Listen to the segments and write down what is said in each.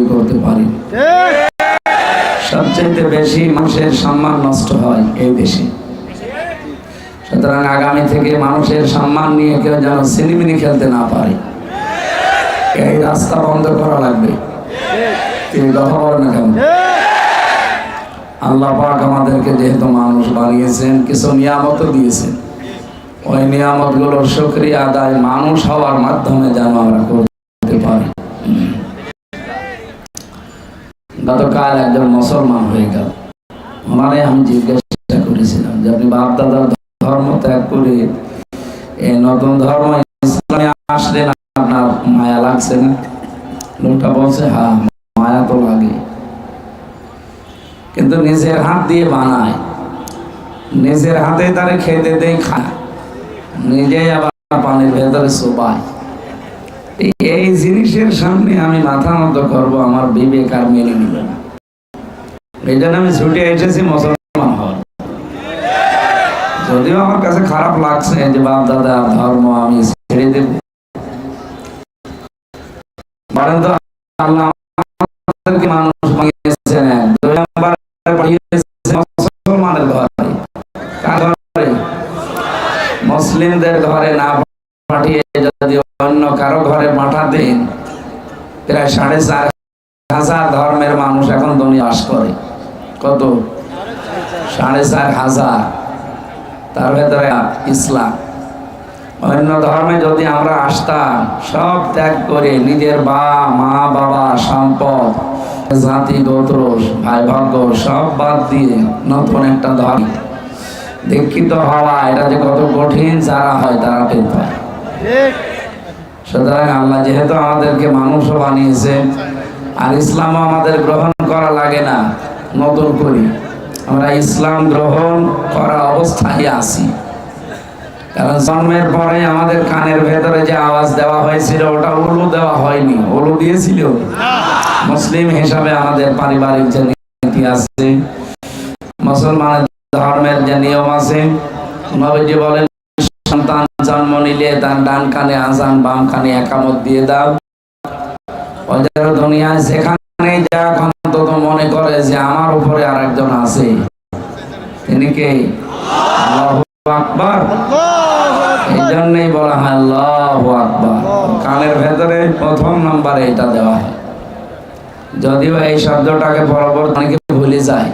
তৈরি করতে পারি। সবচেয়ে বেশি মানুষের সম্মান নষ্ট হয় এই দেশে। সুতরাং আগামী থেকে মানুষের সম্মান নিয়ে কেউ যেন সিনেমিনি খেলতে না পারে। এই রাস্তা বন্ধ করা লাগবে। আল্লাহ পাক আমাদেরকে যেহেতু মানুষ বানিয়েছেন, কিছু নিয়ামত দিয়েছেন। ওই নিয়ামতগুলোর সক্রিয় আদায় মানুষ হওয়ার মাধ্যমে যেন আমরা করতে পারি গতকাল একজন মুসলমান হয়ে গেল। ওনারে আমি জিজ্ঞাসা করেছিলাম যে, আপনি বাপ দাদার ধর্ম ত্যাগ করে এই নতুন ধর্ম ইসলামে আসলেন, আপনার মায়া লাগছে না? লোকটা বলছে হ্যাঁ মায়া তো লাগে। কিন্তু নিজের হাত দিয়ে বানায়। নিজের হাতে তারে খেতে দেয় খায়। নিজেই আবার পানির ভেতরে সোবায় এই- জিনিসের সামনে আমি মাথা নত করব, আমার বিবেক আর মেনে নিবে না। এই জন্য আমি ছুটে এসেছি মুসলমান হওয়ার। যদিও আমার কাছে খারাপ লাগছে যে বাপ, দাদা, ধর্ম আমি ছেড়ে দেব। বলেন তো আল্লাহ আমাদেরকে মানুষ বানিয়েছেন। মুসলমানের ঘরে? মুসলিমদের ঘরে না পাঠিয়ে যদি অন্য কারও ঘরে পাঠাতেন প্রায় সাড়ে চার হাজার ধর্মের মানুষ এখন দুনিয়া বাস করে। কত? সাড়ে চার হাজার। তার ভেতরে ইসলাম। অন্য ধর্মে যদি আমরা আসতাম, সব ত্যাগ করে নিজের বা মা, বাবা, সম্পদ, জাতি, গোত্র ভাই ভাগ্য সব বাদ দিয়ে নতুন একটা ধর্ম। দীক্ষিত হওয়া, এটা যে কত কঠিন যারা হয়, তারা টের পায় সুতরাং আল্লাহ যেহেতু আমাদেরকে মানুষও বানিয়েছে, আর ইসলামও আমাদের গ্রহণ করা লাগে না, নতুন করি। আমরা ইসলাম গ্রহণ করা অবস্থায় আছি। কারণ জন্মের পরে আমাদের কানের ভেতরে যে আওয়াজ দেওয়া হয়েছিল, ওটা উলু দেওয়া হয়নি, উলু দিয়েছিল। মুসলিম হিসাবে আমাদের পারিবারিক যে নীতি আছে, মুসলমানের ধর্মের যে নিয়ম আছে, নবীজি বলেন সন্তান জন্ম নিলে দান ডান কানে, আজান বাম কানে একামত দিয়ে দাও। দুনিয়া যা অন্তত মনে করে যে আমার উপরে আর একজন আছে। তিনি কে? আকবর। এই জন্যই বলা হয় আল্লাহ আকবর। কানের ভেতরে প্রথম নম্বরে এটা দেওয়া হয়। যদিও এই শব্দটাকে বরাবর অনেকে ভুলে যায়।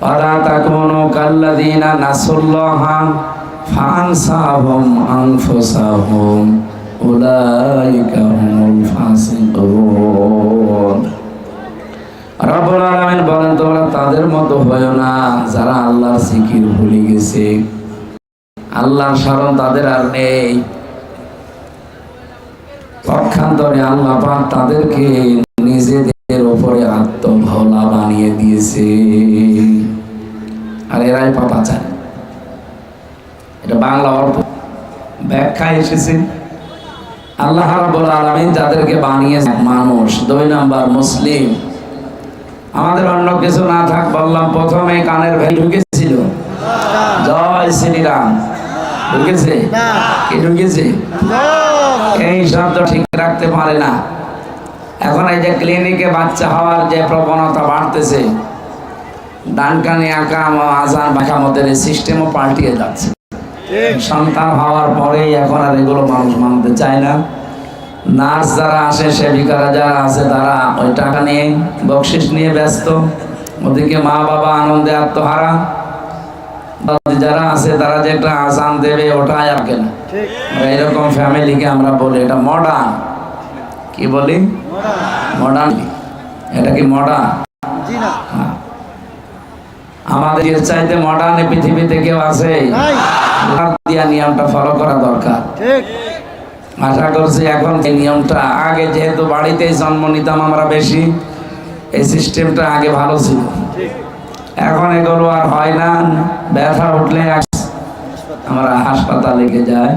পারা তাকুনু কাল্লাদিনা নাসুল্লাহা ফানসাহুম, আনফুসাহুম বলেন, তোমরা তাদের মতো হয় না যারা আল্লাহর জিকির ভুলে গেছে। আল্লাহর স্মরণ তাদের আর নেই। পক্ষান্তরে আল্লাহ তাদেরকে নিজেদের ওপরে আত্মভোলা বানিয়ে দিয়েছে। আর এরাই পাপা চায় ব্যাখ্যা এসেছে। আল্লাহ রাব্বুল আলামিন যাদেরকে মানুষ। দুই নাম্বার মুসলিম। আমাদের অন্য কিছু না থাক বললাম প্রথমে কানের ঢুকেছিল। জয় শ্রীরাম। ঢুকেছে? কি ঢুকেছে? এই শব্দ ঠিক রাখতে পারে না। এখন এই যে ক্লিনিকে বাচ্চা হওয়ার যে প্রবণতা বাড়তেছে ডান কানে আকাম আজান বাঁকামতের এই সিস্টেমও পাল্টিয়ে যাচ্ছে। সন্তান হওয়ার পরেই এখন আর এগুলো মানুষ মানতে চায় না। নার্স যারা আসে সেবিকারা যারা আছে তারা ওই টাকা নিয়ে বকশিস নিয়ে ব্যস্ত। ওদিকে মা বাবা আনন্দে আত্মহারা। যারা আছে তারা যে একটা আসান দেবে ওটাই আর কেন। এরকম ফ্যামিলিকে আমরা বলি এটা মডার্ন কি বলি? মডার্ন এটা কি মডার্ন আমাদের চাইতে মডার্ন পৃথিবীতে কেউ আছে? দিয়া নিয়মটা ফলো করা দরকার। আশা করছি এখন এই নিয়মটা আগে যেহেতু বাড়িতেই জন্ম নিতাম আমরা বেশি এই সিস্টেমটা আগে ভালো ছিল। এখন এগুলো আর হয় না ব্যথা উঠলে আমরা হাসপাতালে গিয়ে যাই।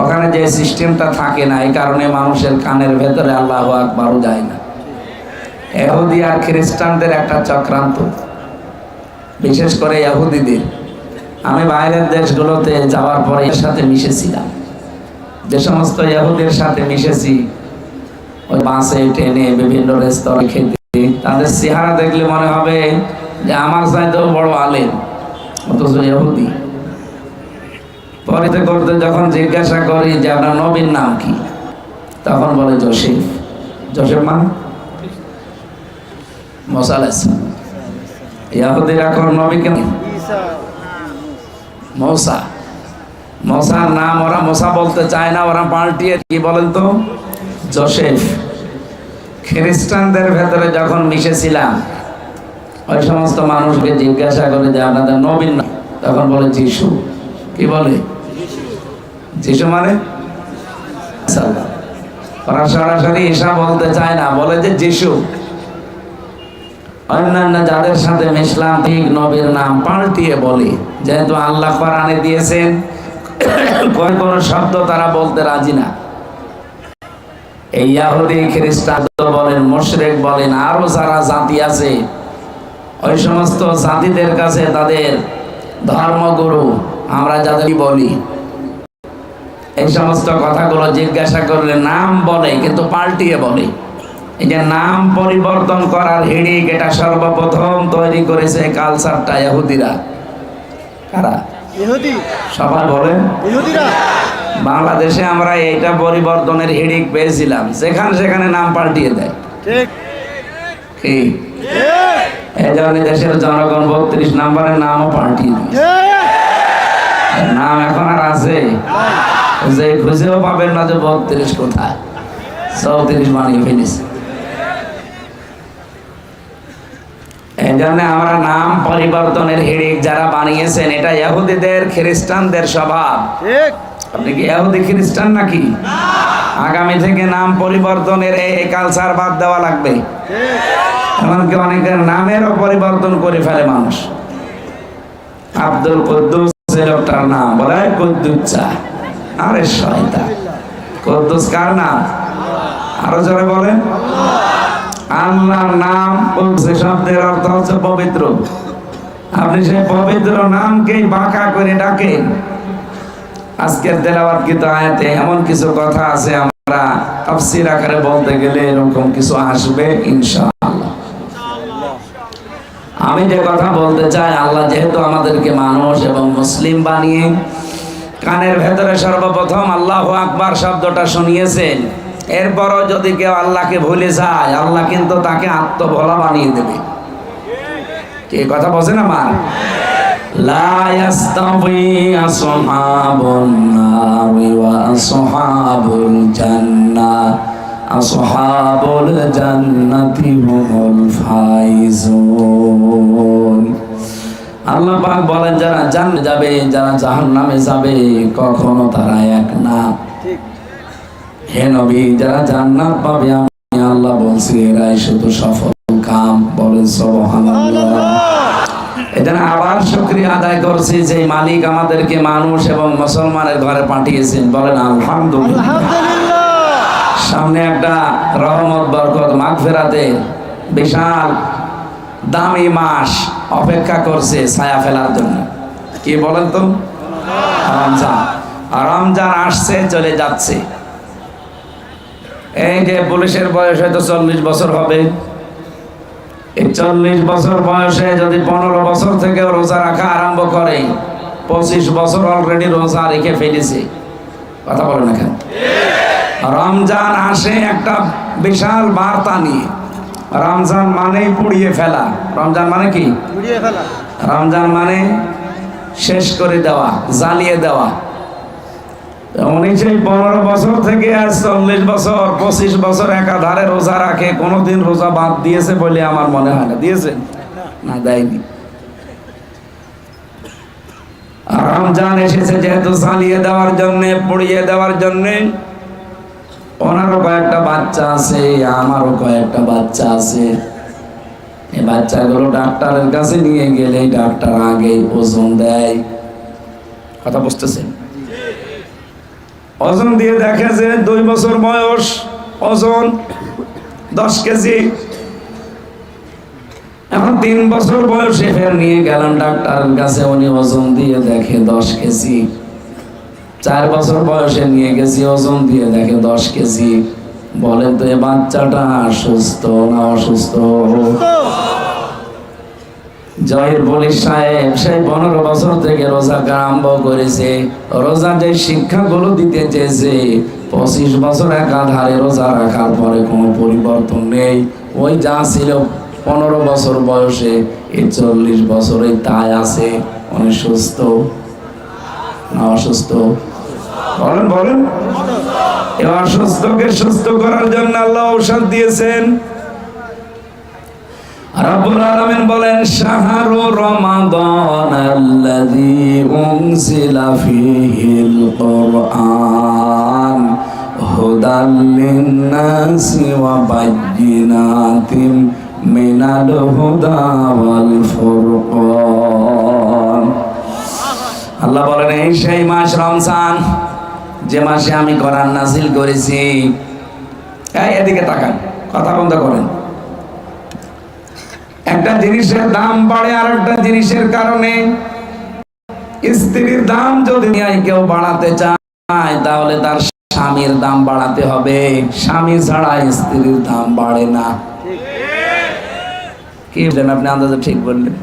ওখানে যে সিস্টেমটা থাকে না এই কারণে মানুষের কানের ভেতরে আল্লাহ আকবারও যায় না। এহুদি আর খ্রিস্টানদের একটা চক্রান্ত। বিশেষ করে ইহুদিদের। আমি বাইরের দেশগুলোতে যাওয়ার পরে এর সাথে মিশেছিলাম। যে সমস্ত ইহুদের সাথে মিশেছি, ওই বাসে, ট্রেনে, বিভিন্ন রেস্তোরাঁ খেতে। তাদের চেহারা দেখলে মনে হবে যে আমার চাইতেও বড় আলেম, অথচ ইহুদি। পরিতে করতে যখন জিজ্ঞাসা করি যে আপনার নবীর নাম কি, তখন বলে জোসেফ। জোসেফ মানে? মোসালেস ইয়াহুদির কেন? মৌসা। মশার নাম ওরা মশা বলতে চায় না ওরা পাল্টিয়ে কি বলেন তো? জোসেফ। খ্রিস্টানদের ভেতরে যখন মিশেছিলাম ওই সমস্ত মানুষকে জিজ্ঞাসা করে যে আপনাদের নবীন নাম। তখন বলে যিশু। কি বলে? যিশু মানে। ওরা সরাসরি ঈশা বলতে চায় না বলে যে যিশু। অন্যান্য যাদের সাথে মিশলাম, ঠিক নবীর নাম পাল্টিয়ে বলি। যেহেতু আল্লাহ কোরআনে দিয়েছেন কোন কোন শব্দ তারা বলতে রাজি না। এই ইয়াহুদি খ্রিস্টান বলেন, মুশরিক বলেন যারা জাতি আছে, ওই সমস্ত জাতিদের কাছে তাদের ধর্মগুরু আমরা যাদের বলি। এই সমস্ত কথাগুলো জিজ্ঞাসা করলে নাম বলে, কিন্তু পাল্টিয়ে বলে। যে নাম পরিবর্তন করার হিড়িক এটা সর্বপ্রথম তৈরি করেছে কালচারটা ইহুদিরা। কারা? সবাই বলেন। ইহুদিরা। বাংলাদেশে আমরা এইটা পরিবর্তনের হিড়িক পেয়েছিলাম। যেখানে সেখানে নাম পাল্টিয়ে দেয়। ঠিক। কি? ঠিক। এই জন্য দেশের জনগণ বত্রিশ নম্বরের নামও পাল্টিয়ে দেয়। নাম এখন আর আছে। যে খুঁজেও পাবেন না যে বত্রিশ কোথায়। চৌত্রিশ বানিয়ে ফেলেছে। এই জন্য আমরা নাম পরিবর্তনের হিড়িক যারা বানিয়েছেন এটা ইহুদিদের খ্রিস্টানদের স্বভাব। আপনি কি ইহুদি খ্রিস্টান নাকি? আগামী থেকে নাম পরিবর্তনের এই কালচার বাদ দেওয়া লাগবে। এমনকি অনেকের নামেরও পরিবর্তন করে ফেলে মানুষ। আব্দুল কুদ্দুস লোকটার নাম বলে "এই কুদ্দুচ্চা আরে শয়তা কুদ্দুস কার নাম? আরও জোরে বলেন। আল্লাহর নাম বলছে, শব্দের অর্থ হচ্ছে পবিত্র। আপনি সেই পবিত্র নামকেই বাঁকা করে ডাকেন। আজকের তেলাওয়াত কিন্তু আয়াতে এমন কিছু কথা আছে, আমরা তাফসীর আকারে বলতে গেলে এরকম কিছু আসবে, ইনশাআল্লাহ। আমি যে কথা বলতে চাই, আল্লাহ যেহেতু আমাদেরকে মানুষ এবং মুসলিম বানিয়ে কানের ভেতরে সর্বপ্রথম আল্লাহ আকবার শব্দটা শুনিয়েছেন। এরপরও যদি কেউ আল্লাহকে ভুলে যায়, আল্লাহ কিন্তু তাকে আত্মভোলা বানিয়ে দেবে। কে কথা বসে না মা আল্লাহ বলেন, যারা জান যাবে, যারা জাহান নামে যাবে, কখনো তারা এক না। ঠিক। হে নবী যারা জান্নাত পাবে আমি আল্লাহ বলছি এরাই শুধু সফল কাম বলেন সুবহানাল্লাহ। আবার শুক্রিয়া আদায় করছি যে মালিক আমাদেরকে মানুষ এবং মুসলমানের ঘরে পাঠিয়েছেন বলেন আলহামদুলিল্লাহ। সামনে একটা রহমত বরকত মাগফিরাতে বিশাল দামি মাস অপেক্ষা করছে ছায়া ফেলার জন্য। কি বলেন তো? রমজান। রমজান আসছে চলে যাচ্ছে। এই যে পুলিশের বয়স হয়তো চল্লিশ বছর হবে। এই চল্লিশ বছর বয়সে যদি পনেরো বছর থেকে রোজা রাখা আরম্ভ করে পঁচিশ বছর অলরেডি রোজা রেখে ফেলেছে। কথা বলেন এখানে রমজান আসে একটা বিশাল বার্তা নিয়ে। রমজান মানেই পুড়িয়ে ফেলা। রমজান মানে কি? রমজান মানে শেষ করে দেওয়া জ্বালিয়ে দেওয়া। উনি পনেরো বছর থেকে আজ চল্লিশ বছর, পঁচিশ বছর একাধারে রোজা রাখে, কোনোদিন রোজা বাদ দিয়েছে বলে আমার মনে হয় না। দিয়েছে? না, দেয়নি। রমজান এসেছে যেহেতু জ্বালিয়ে দেওয়ার জন্যে, পুড়িয়ে দেওয়ার জন্যে, ওনারও কয়েকটা বাচ্চা আছে, আমারও কয়েকটা বাচ্চা আছে। এই বাচ্চাগুলো ডাক্তারের কাছে নিয়ে গেলে ডাক্তার আগে ওজন দেয়। কথা বুঝতেছেন? ওজন দিয়ে দেখে যে দুই বছর বয়স, ওজন দশ কেজি। এখন তিন বছর বয়সে ফের নিয়ে গেলাম ডাক্তারের কাছে, উনি ওজন দিয়ে দেখে দশ কেজি। চার বছর বয়সে নিয়ে গেছি, ওজন দিয়ে দেখে দশ কেজি। বলেন তো এ বাচ্চাটা সুস্থ না অসুস্থ? জয়ের পুলিশ সাহেব, সেই পনেরো বছর থেকে রোজা আরম্ভ করেছে। রোজা যে শিক্ষাগুলো দিতে চেয়েছে, পঁচিশ বছর একাধারে রোজা রাখার পরে কোনো পরিবর্তন নেই। ওই যা ছিল পনেরো বছর বয়সে এই চল্লিশ বছরে তাই আছে। অনেক সুস্থ। না অসুস্থ? বলেন বলেন। এই অসুস্থকে সুস্থ করার জন্য আল্লাহ ঔষধ দিয়েছেন। রব্বুল আলামিন বলেন, শাহরু রমাদান আল্লাযী উনজিলা ফীহিল কুরআন হুদাল লিন-নাসি ওয়া মিনাল হুদা ওয়াল ফুরকান আল্লাহ বলেন, এই সেই মাস রমজান, যে মাসে আমি কোরআন নাজিল করেছি। এই, এদিকে তাকান, কথা বন্ধ করেন। একটা জিনিসের দাম বাড়ে আর একটা জিনিসের কারণে স্ত্রীর দাম যদি কেউ বাড়াতে চায়, তাহলে তার স্বামীর দাম বাড়াতে হবে। স্বামী ছাড়া স্ত্রীর দাম বাড়ে না। কি আপনি, আন্দাজে ঠিক বললেন।